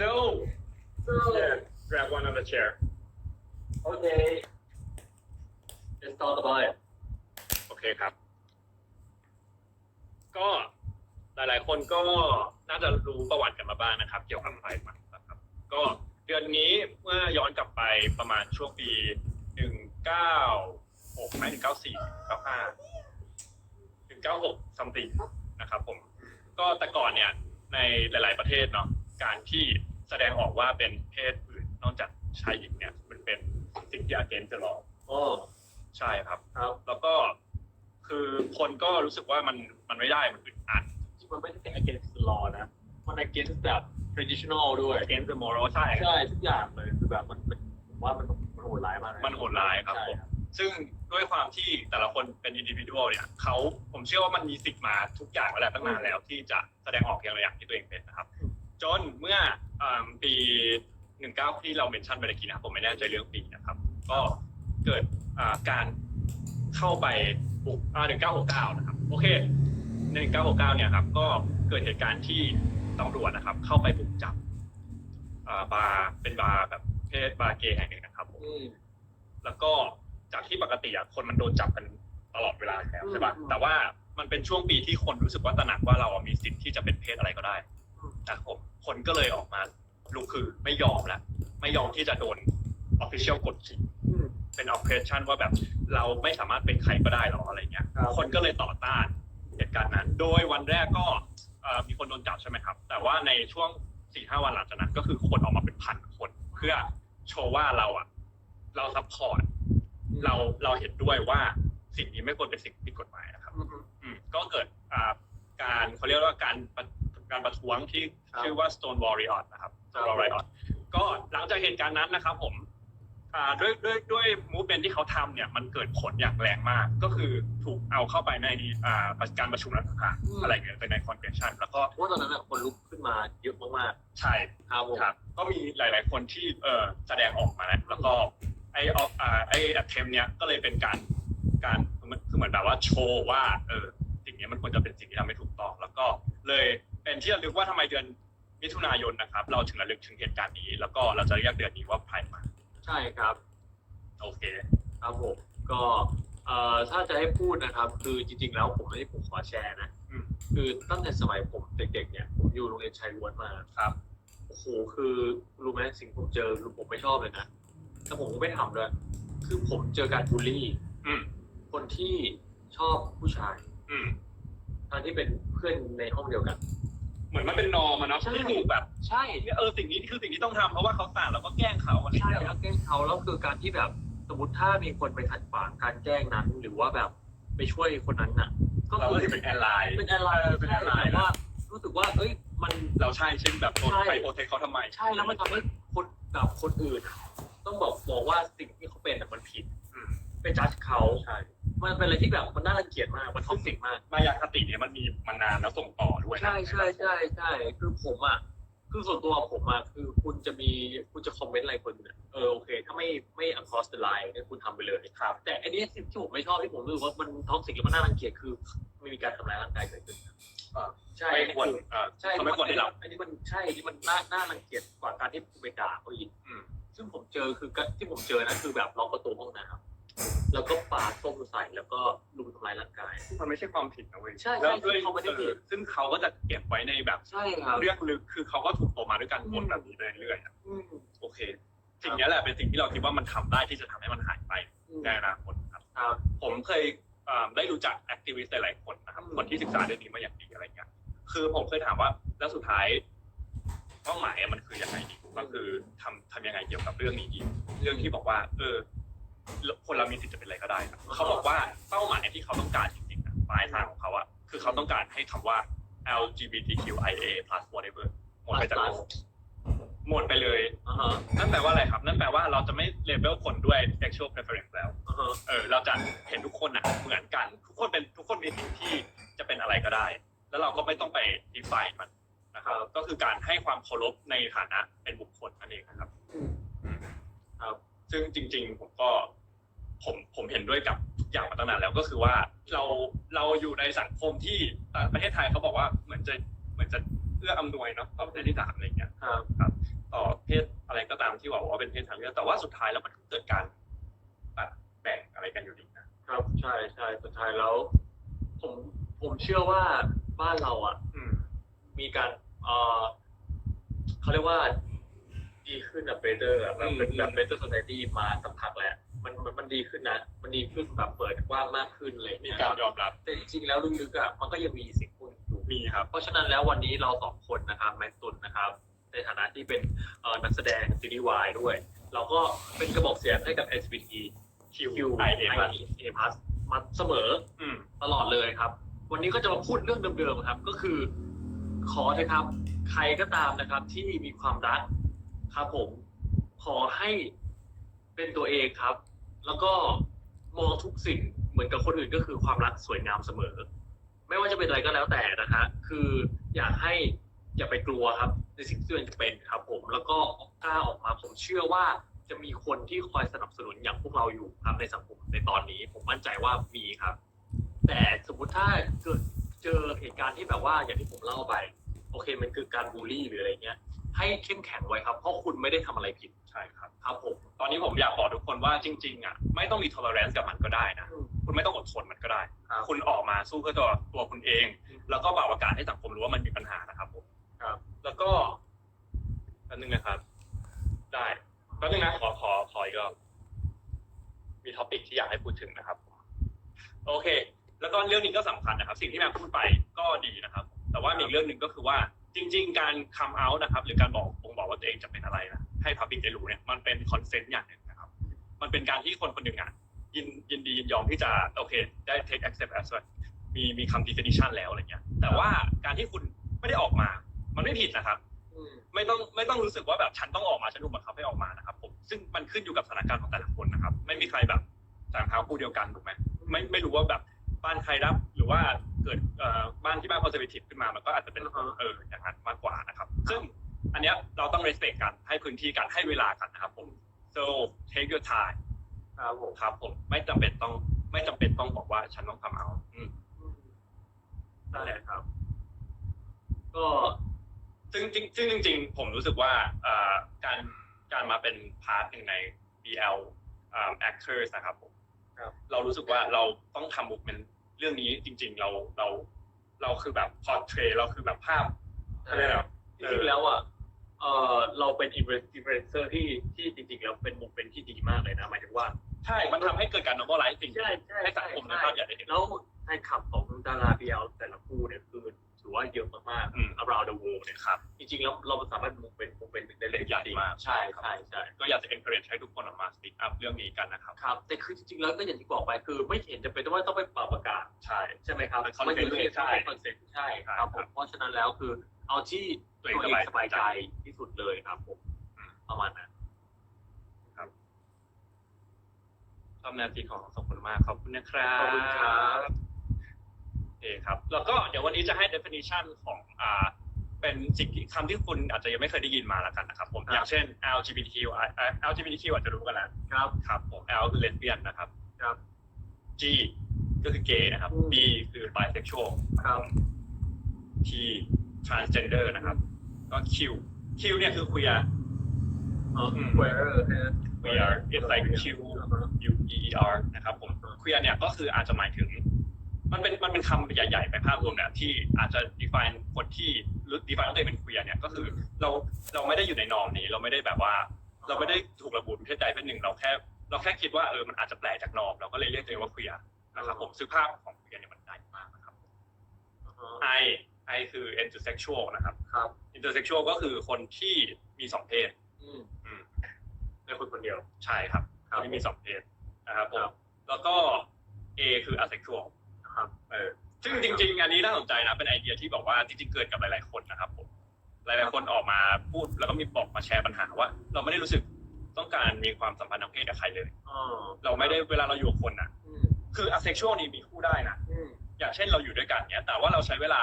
so So, yeah, grab one of the chair okay. Let's talk about it. โอเคครับ ก็หลายๆ คนก็น่าจะรู้ประวัติกันมาบ้างนะครับ เกี่ยวกับไฟมันนะครับ ก็เดือนนี้เมื่อย้อนกลับไปประมาณช่วงปีหนึ่งเก้าหกไม่ถึงเก้าสี่เก้าห้าถึงเก้าหกซัมติงนะครับผม ก็แต่ก่อนเนี่ยในหลาย ๆ ประเทศเนาะ การที่แสดงออกว่าเป็นเพศอื่นนอกจากชายหญิงเนี่ย มันเป็นสิ่งที่อาเกนจะรออ๋อใช่ครับ ครับ แล้วก็คือคนก็รู้สึกว่ามันมันไม่ได้มันอึดอัดที่มันไม่ได้เป็น against the law นะ มัน against แบบ traditional ด้วย against the moral ใช่ใช่ทุกอย่างเลยคือแบบมันมันผมว่ามันมันโหดร้ายมากเลยมันโหดร้ายครับ ใช่ผมซึ่งด้วยความที่แต่ละคนเป็นอินดิวิ u a l เนี่ยเขาผมเชื่อว่ามันมีสิทธิ์มาทุกอย่างแล้วแหละตั้งนานแล้วที่จะแสดงออกอย่างไรอย่างที่ตัวเองเป็นนะครับ จนเมื่ออ่าปี 19 ที่เราเมนชั่นไปเมื่อกี้นะครับผมไม่แน่ใจเรื่องปีนะครับ ก็เกิดอ่าการเข้าไปบุกอ่า1969 นะครับโอเคใน1969 เนี่ยครับก็เกิดเหตุการณ์ที่ตำรวจนะครับ เข้าไปบุกจับอ่าบาร์เป็นบาร์แบบเพศบาร์เกย์แห่งหนึ่งนะครับผมอืมแล้วก็จากที่ปกติอะคนมันโดนจับกันตลอดเวลาอยู่แล้วใช่ปะอืม แต่ว่ามันเป็นช่วงปีที่คนรู้สึกว่าตระหนักว่าเราอะมีสิทธิ์ที่จะเป็นเพศอะไรก็ได้อืม นะครับผมคนก็เลยออกมาลุกคือไม่ยอมละไม่ยอมที่จะโดน official กดขี่อืมเป็น oppression ว่าแบบเราไม่สามารถเป็นใครก็ได้หรออะไรเงี้ยครับคนก็เลยต่อต้านเหตุการณ์นั้น โดยวันแรกก็เอ่อมีคนโดนจับใช่ไหมครับ แต่ว่าในช่วงสี่ห้าวันหลังจากนั้นก็คือคนออกมาเป็นพันคน เพื่อโชว์ว่าเราอะเราซัพพอร์ตเราเราเห็นด้วยว่าสิ่งนี้ไม่ควรเป็นสิ่งผิดกฎหมายนะครับอืมอืมก็เกิดอ่าการเขาเรียกว่าการประ การประท้วงที่ครับ ชื่อว่า Stonewall Riot นะครับ Stonewall Riot ก็หลังจากเหตุการณ์นั้นนะครับผมอ่าด้วยด้วยด้วยมูฟเมนที่เขาทำเนี่ยมันเกิดผลอย่างแรงมาก ก็คือถูกเอาเข้าไปในอ่าการประชุมรัฐสภาอะไรเงี้ยไปในคอนเวนชั่นแล้วก็เพราะว่าตอนนั้นน่ะคนลุกขึ้นมาเยอะมากใช่ ๆครับผม ครับก็มีหลาย ๆ คนที่เออแสดงออกมาแล้วแล้วก็ไอออกอ่าไอแอทเทมเนี้ยก็เลยเป็นการการคือเหมือนแบบว่าโชว์ว่าเออสิ่งนี้มันควรจะเป็นสิ่งที่ทำให้ถูกต้อง แล้วก็เลย เป็นที่ระลึกว่าทำไมเดือนมิถุนายนนะครับ เราถึงระลึกถึงเหตุการณ์นี้ แล้วก็เราจะเรียกเดือนนี้ว่าไพร์มาใช่ครับ โอเค ครับผมก็เอ่อถ้าจะให้พูดนะครับ คือจริง ๆ แล้วผมไม่ได้ผมขอแชร์นะอืมคือตั้งแต่สมัยผมเด็ก ๆ เนี่ยผมอยู่โรงเรียนชายล้วนมาครับโอ้โหคือรู้ไหมสิ่งผมเจอคือผมไม่ชอบเลยนะแล้วผมก็ไม่ทำด้วยคือผมเจอการบูลลี่อืมคนที่ชอบผู้ชายอืมทั้งที่เป็นเพื่อนในห้องเดียวกัน เหมือนมันเป็นนอมอะเนาะใช่ ที่ถูกแบบใช่เออสิ่งนี้คือสิ่งที่ต้องทำเพราะว่าเขาต่างเราก็แกล้งเขาอะไรอย่างใช่เงี้ยแล้วแกล้งเขาแล้วคือการที่แบบสมมติถ้ามีคนไปขัดขวางการแกล้งนั้น หรือว่าแบบไปช่วยคนนั้นน่ะ ก็เราคืก็อถือเป็นแอร์ไลน์ เป็นอะไรเออเป็นอะไรแต่ว่ารู้สึกว่า เอ้ยมัน เราใช่เช่นแบบโดนใช่ ไปโปรเทคเขาทำไมใช่แล้วมันทำให้คนกับคนอื่นอะต้องบอกบอกว่าสิ่งที่เขาเป็นอะมันผิดอืมไปจัดเขา ใช่ มันเป็นอะไรที่แบบมันน่ารังเกียจมากมันท็อกซิกมากมายาคติเนี่ยมันมีมานานแล้วส่งต่อด้วยนะ ใช่ใช่ใช่ใช่คือผมอะคือส่วนตัวผมอะคือคุณจะมีคุณจะคอมเมนต์อะไรคนเนี่ยเออโอเค ถ้าไม่ไม่ across the line เนี่ยคุณทำไปเลยครับ แต่อันนี้สิ่งที่ผมไม่ชอบที่ผมรู้สึกว่ามันท็อกซิกแล้วมันน่ารังเกียจคือไม่มีการทำร้ายร่างกายเกิดขึ้นอ่า ใช่ไม่ควรเอ่อใช่เขาไม่ควรได้รับ อันนี้มันใช่อันนี้มันน่าน่ารังเกียจกว่าการที่คุณไปด่าเขาอีกอืม ซึ่งผมเจอคือที่ผมเจอนะคือแบบล็อกประตูห้องน้ำ แล้วก็ปาส้มใส่แล้วก็ลุมทำร้ายร่างกาย มันไม่ใช่ความผิดนะเว้ยใช่ใช่แล้วด้วยเขาไม่ได้ผิด เออซึ่งเขาก็จะเก็บไว้ในแบบใช่ครับ เรื่องลึกคือเขาก็ถูกโตมาด้วยการบ่นอืมแบบนี้ไปเรื่อยๆอะอืมโอเคสิ่งนี้แหละเป็นสิ่งที่เราคิดว่ามันทำได้ที่จะทำให้มันหายไปอืมในอนาคตครับ ครับ ผมเคยเอ่อได้รู้จักแอคทิวิสต์หลายๆคนนะครับ อืม คนที่ศึกษาเรื่องนี้มาอย่างดีอะไรเงี้ย คือผมเคยถามว่าแล้วสุดท้ายเป้าหมายมันคือยังไงดีก็คือทำทำยังไงเกี่ยวกับเรื่องนี้ดี เรื่องที่บอกว่า เออ คนเรามีสิทธิ์จะเป็นอะไรก็ได้ครับเขาบอกว่าเป้าหมายที่เขาต้องการจริงๆอะปลายทางของเขาอะคือเขาต้องการให้คำว่า LGBTQIA plus whatever หมดไปจากโลกหมดไปเลย อ่าฮะนั่นแปลว่าอะไรครับ นั่นแปลว่าเราจะไม่เลเวลคนด้วย sexual preference แล้ว อ่าฮะเออ เราจะเห็นทุกคนอะเหมือนกัน ทุกคนเป็นทุกคนมีสิทธิ์ที่จะเป็นอะไรก็ได้ แล้วเราก็ไม่ต้องไป define มันนะครับ ก็คือการให้ความเคารพในฐานะเป็นบุคคลนั่นเองนะครับ ครับ ซึ่งจริงๆ ผมก็ ผมผมเห็นด้วยกับทุกอย่างมาตั้งนานแล้วก็คือว่าเราเราอยู่ในสังคมที่ประเทศไทยเขาบอกว่าเหมือนจะเหมือนจะเอื้ออำนวยเนาะเพราะประเทศที่สามอะไรอย่างเงี้ยครับครับต่อเพศอะไรก็ตามที่บอกว่าเป็นเพศทางเลือกแต่ว่าสุดท้ายแล้วมันเกิดการแบบแบ่งอะไรกันอยู่ดีนะครับใช่ใช่สุดท้ายแล้ว ผมผมเชื่อว่าบ้านเราอะ อืม มีการเออเขาเรียกว่า ดีขึ้นอะเบเตอร์แบบเป็นแบบเบเตอร์ society มาสักพักแล้ว มันมันมันดีขึ้นนะ มันดีขึ้นแบบเปิดกว้างมากขึ้นเลยมีการยอมรับแต่จริงๆแล้วลึกๆอะมันก็ยังมีสิ่งพวกนี้อยู่ มีครับ เพราะฉะนั้นแล้ววันนี้เราสองคนนะครับแมนตุนนะครับ ในฐานะที่เป็นเอ่อนักแสดงซีรีส์วายด้วย เราก็เป็นกระบอกเสียงให้กับ LGBT Q Q I A I A plus มาเสมออืมตลอดเลยครับ วันนี้ก็จะมาพูดเรื่องเดิมๆครับ ก็คือ ขอเถอะครับ ใครก็ตามนะครับ ที่มีความรักครับผม ขอให้เป็นตัวเองครับ แล้วก็มองทุกสิ่งเหมือนกับคนอื่นก็คือความรักสวยงามเสมอ ไม่ว่าจะเป็นอะไรก็แล้วแต่นะฮะคืออยากให้อย่าไปกลัวครับ ในสิ่งที่ตัวเองจะเป็นครับ ผม แล้วก็กล้าออกมาผมเชื่อว่าจะมีคนที่คอยสนับสนุนอย่างพวกเราอยู่ครับในสังคมในตอนนี้ ผมมั่นใจว่ามีครับ แต่สมมุติถ้าเกิดเจอเหตุการณ์ที่แบบว่าอย่างที่ผมเล่าไป โอเคมันคือการบูลลี่หรืออะไรเงี้ย ให้เข้มแข็งไว้ครับ เพราะคุณไม่ได้ทำอะไรผิด ใช่ครับ ครับผม ตอนนี้ผมอยากบอกทุกคนว่าจริง ๆอะไม่ต้องมี tolerance กับมันก็ได้นะ คุณไม่ต้องอดทนมันก็ได้ ครับ คุณออกมาสู้เพื่อตัวตัวคุณเองอืมแล้วก็บอกโอกาสให้สังคมรู้ว่ามันมีปัญหานะครับผมครับ แล้วก็แป๊บนึงนะครับ ได้แป๊บนึงนะขอขอขออีกรอบมีท็อปิกที่อยากให้พูดถึงนะครับโอเค แล้วก็เรื่องนี้ก็สำคัญนะครับ สิ่งที่แม่พูดไปก็ดีนะครับ แต่ว่ามีอีกเรื่องหนึ่งก็คือว่า จริง ๆ การ come out นะครับ หรือการบอกบ่งบอกว่าตัวเองจะเป็นอะไรนะให้ public ได้รู้เนี่ยมันเป็น consent อย่างหนึ่งนะครับ มันเป็นการที่คนคนหนึ่งอะยินยินดียินยอมที่จะโอเคได้ take accept as ว่ามีมีคำ definition แล้วอะไรเงี้ย แต่ว่าการที่คุณไม่ได้ออกมา มันไม่ผิดนะครับ ไม่ต้องไม่ต้องรู้สึกว่าแบบฉันต้องออกมาฉันถูกบังคับให้ออกมานะครับผมซึ่งมันขึ้นอยู่กับสถานการณ์ของแต่ละคนนะครับ ไม่มีใครแบบสามเท้าคู่เดียวกันถูกไหมไม่ไม่รู้ว่าแบบบ้านใครรับหรือว่า เกิดเอ่อบ้านที่บ้านคอนเซอร์ t ทีฟขึ้นมามันก็อาจจะเป็นอือฮะเอออย่างนั้นมากกว่านะครับ ซึ่งอันเนี้ยเราต้อง respect กันให้พื้นที่กันให้เวลากันนะครับผม so take your time ครับผมครับผมไม่จำเป็นต้องไม่จำเป็นต้องบอกว่าฉันต้องทำเอาอืมอืมนั่นแหละครับ ก็ซึ่งจริงซึ่งจริง ๆ ผมรู้สึกว่าเอ่อการการมาเป็นพาร์ทหนึ่งใน BL อ่า actors นะครับผมครับ เรารู้สึกว่าเราต้องทำมุก เป็นเรื่องนี้จริง ๆ เราเรา เราคือแบบ portray เราคือแบบภาพอะไรนะจริงๆแล้วอะเออเราเป็นอินฟลูเอนเซอร์ที่ที่จริงๆแล้วเป็นมุกเป็นที่ดีมากเลยนะหมายถึงว่า ใช่มันทำให้เกิดการ normalize สิ่งใช่ใช่ให้สังคมในภาพใหญ่ได้เห็นแล้วแฟนคลับของดาราบีเอลแต่ละคู่เนี่ยคือ ถือว่าเยอะมากอืม ๆ around the world เนี่ยครับจริงๆแล้วเราสามารถมุกเป็นมุกเป็นได้เลยใหญ่มากใช่ใช่ใช่ ก็อยากจะ encourage ให้ทุกคนออกมา speak up เรื่องนี้กันนะครับ ครับแต่คือจริงๆแล้วก็อย่างที่บอกไปคือไม่เห็นจะเป็นต้องว่าต้องไปเป่าประกาศใช่ ใช่ไหมครับเป็น concept ไม่ใช่ใช่ คอนเซ็ปต์ใช่ใช่ครับผครัมบเพราะฉะนั้นแล้วคือเอาที่ตัตัววเอเองงสสบาบายยใจใจที่สุดเลยครับผมอืมประมาณนั้นชอบแนวคิดของขอบคุณมากขอบคุณนะครับ ขอบคุณครับโอเคครับ แล้วก็เดี๋ยววันนี้จะให้ definition ของอ่าเป็นสิ่งที่คำที่คุณอาจจะยังไม่เคยได้ยินมาแล้วกันนะครับผม อย่างเช่น LGBTQ อ่า LGBTQ อาจจะรู้กันแล้วครับครับผม L คือ lesbian นะครับ ครับ G ก็คือ gay นะครับ อืม B คือ bisexual ครับ T transgender นะครับ ก็ Q Q เนี่ยคือ queer เอออืม queer นะ queer it's like Q U E E R นะครับผม queer เนี่ยก็คืออาจจะหมายถึง มันเป็นมันเป็นคำใหญ่ๆไปภาพรวมเนี่ยที่อาจจะ define คนที่รู้ define ว่าตัวเองเป็น queer เนี่ยก็คือเราเราไม่ได้อยู่ในนอมนี้ เราไม่ได้แบบว่า เราไม่ได้ถูกระบุเป็นเพศใดเพศหนึ่งเราแค่ เราแค่คิดว่าเออมันอาจจะแปลกจากนอมเราก็เลยเรียกตัวเองว่า queer นะครับผมซึ่งภาพของ queer เนี่ยมันใหญ่มากนะครับ I I คือ intersexual นะครับ ครับ intersexual ก็คือคนที่มีสองเพศอืมอืมในคนคนเดียวใช่ครับครับที่มีสองเพศนะครับผครัมบแล้วก็ A คือ asexual นะครับ เออซึ่งจริง ๆ อันนี้น่าสนใจนะเป็นไอเดียที่บอกว่าจริงๆเกิดกับหลายๆคนนะครับผมหลายๆคนออกมาพูดแล้วก็มีบอกมาแชร์ปัญหาว่า เราไม่ได้รู้สึกต้องการมีความสัมพันธ์ทางเพศกับใครเลยอ๋อเราไม่ได้เวลาเราอยู่กับคนอะอืมคือ asexual นี่มีคู่ได้นะอืมอย่างเช่นเราอยู่ด้วยกันเนี้ยแต่ว่าเราใช้เวลา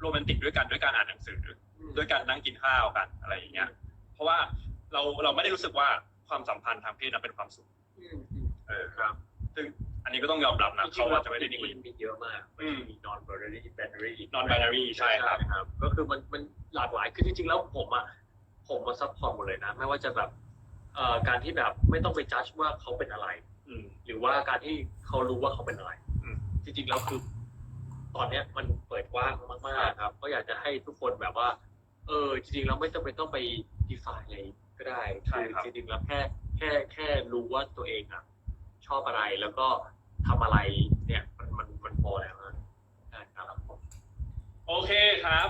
โรแมนติกด้วยกันด้วยการอ่านหนังสืออืมด้วยการนั่งกินข้าวกันอะไรอย่างเงี้ย เพราะว่าเราเราไม่ได้รู้สึกว่าความสัมพันธ์ทางเพศนั้นเป็นความสุขอืมอืมเออครับ ซึ่ง อันนี้ก็ต้องยอมรับนะเขาอาจจะไม่ได้ดีมีเยอะมากอืมมี non binary binary non binary ใช่ครับครับ ก็คือมันมันหลากหลายคือจริงๆแล้วผมอะผมมาซัพพอร์ตหมดเลยนะ ไม่ว่าจะแบบเอ่อการที่แบบไม่ต้องไปจัดว่าเขาเป็นอะไรอืมหรือว่าการที่เขารู้ว่าเขาเป็นอะไรอืมจริงๆแล้วคือ ตอนเนี้ยมันเปิดกว้างมากๆครับ ก็อยากจะให้ทุกคนแบบว่า เออ จริงๆแล้วไม่จำเป็นต้องไปดีไซน์อะไรก็ได้ใช่ครับจริงๆแล้วแค่แค่แค่รู้ว่าตัวเองอะชอบอะไรแล้วก็ ทำอะไร เนี่ย มันมันมันพอแล้วนะใช่ครับ โอเคครับ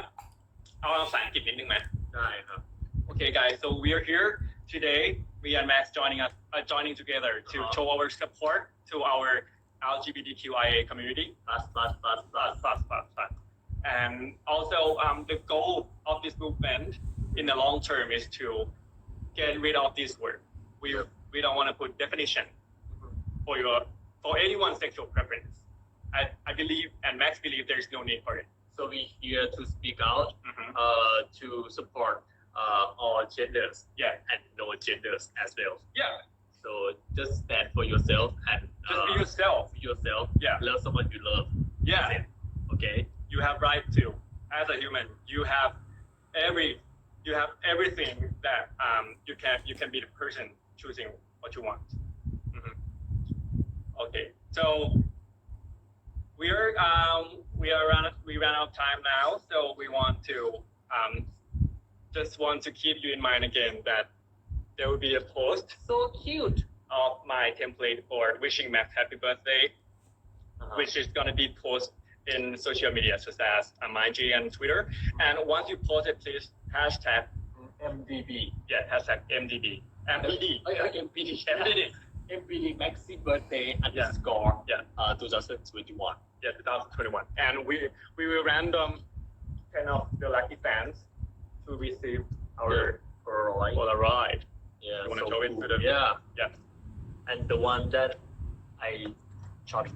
เอาภาษาอังกฤษนิดนึงไหม ได้ครับ Okay, guys. So we are here today. Me and Max joining us, uh, joining together to Uh-huh. show our support to our LGBTQIA community. พลัสพลัสพลัสพลั Plus, ส plus, plus, plus. And also, um, the goal of this movement in the long term is to get rid of this word. We we don't want to put definition for your for anyone's sexual preference. I, I believe and Max believe there is no need for it. so we here to speak out Mhm. uh to support uh all genders Yeah, and no genders as well yeah. so just stand for yourself and Just be uh, yourself. be yourself Yeah. love someone you love Yeah. okay you have right to as a human you have every you have everything that um, you can you can be the person choosing what you want so we are um, we are run we ran out of time now so we want to um, just want to keep you in mind again that there will be a post so cute. of my template for wishing Max happy birthday uh-huh. which is going to be posted in social media such as um, IG and Twitter. And once you post it, please hashtag MDB yeah hashtag MDB MDD oh, yeah, MPD MPD Maxi birthday underscore Yeah. uh 2021 yeah 2021. And we we will random ten of the lucky fans to receive our Polaroid Polaroid. yeah You wanna so show it cool. to the- yeah Yeah. and the one that I shot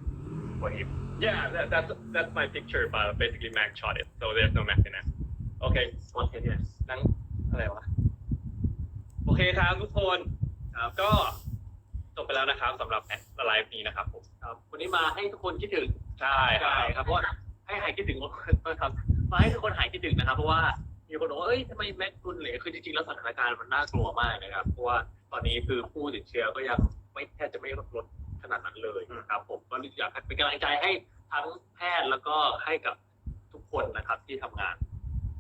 for him Yeah, that, that's that's my picture, but basically Mac shot it, so there's no Mac in it. Okay, spontaneous นั่งอะไรวะ โอเคครับทุกคนครับก็ จบไปแล้วนะครับสำหรับไลฟ์นี้นะครับผมครับวันนี้มาให้ทุกคนคิดถึงใช่ครัใช่บ ครับเพราะว่าให้หายคิดถึงครับมาให้ทุกคนหายคิดถึงนะครับ เพราะว่ามีคนบอกว่าเอ้ยทำไมแม็กตุนเหลยคือจริงๆแล้วสถานการณ์มันน่ากลัวมากนะครับเพราะว่าตอนนี้คือผู้ติดเชื้อก็ยังไม่แทบจะไม่ลดลดขนาดนั้นเลยนะครับ ผมก็อยากให้เป็นกำลังใจให้ทั้งแพทย์แล้วก็ให้กับทุกคนนะครับที่ทำงาน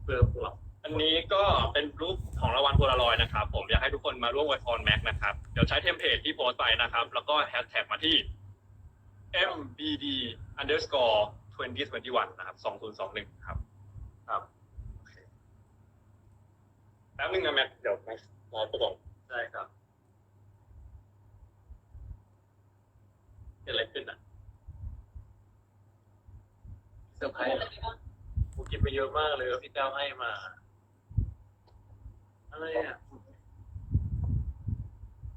เพื่อพวกเรา อันนี้ก็เป็นรูปของรางวัลโพลารอยด์นะครับ ผมอยากให้ทุกคนมาร่วมอวยพรแม็กนะครับ เดี๋ยวใช้เทมเพลตที่โพสต์ไปนะครับ แล้วก็แฮชแท็กมาที่ mbd underscore 2021 นะครับ 2021 ครับ ครับแป๊บนึงนะแม็กเดี๋ยวแม็กไลฟ์ไปก่อนใช่ครับเกิดอะไรขึ้นอะเซอร์ไพรส์เหรอผมกินไปเยอะมากเลยว่าพี่แก้วให้มา อะไรอะ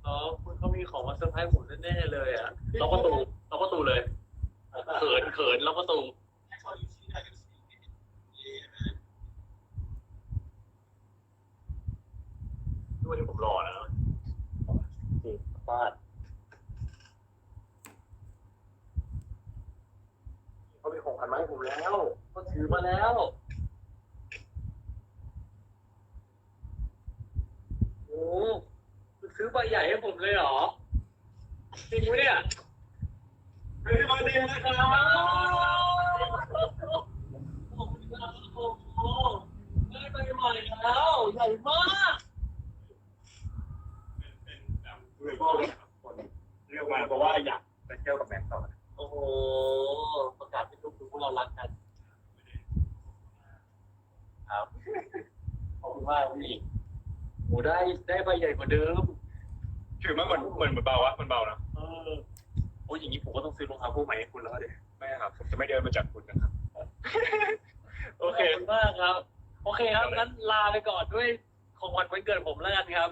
อ๋อคุณเขามีของมาเซอร์ไพรส์ผมแน่ๆเลยอะล็อกประตูล็อกประตูเลย เขินเขินล็อกประตูทุกวันนี้ผมรอแล้วนะจริงฟาดเขามีของขวัญมาให้ผมแล้วเขาถือมาแล้วโอ้ คุณซื้อใหญ่ให้ผมเลยเหรอ จริงไหมเนี่ยเฮ้ยมาดีนะครับโอ้โหได้ใบใหม่แล้วใหญ่มากเป็นแบบเรียกมาเพราะว่าอยากไปเที่ยวกับแม็กต่อโอ้โหประกาศให้ทุกคนพวกเรารักกันครับขอบคุณมากพี่โอ้ได้ได้ใบใหญ่กว่าเดิม ถือว่าเหมือนเหมือนเหมือนเบาอะมันเบานะเออโอ้ยอย่างนี้ผมก็ต้องซื้อรองเท้าคู่ใหม่ให้คุณแล้วดิไม่ครับผมจะไม่เดินมาจากคุณนะครับ โอเค ขอบคุณมากครับ โอเคครับงั้นลาไปก่อนด้วยของขวัญวันเกิดผมแล้วกันครับ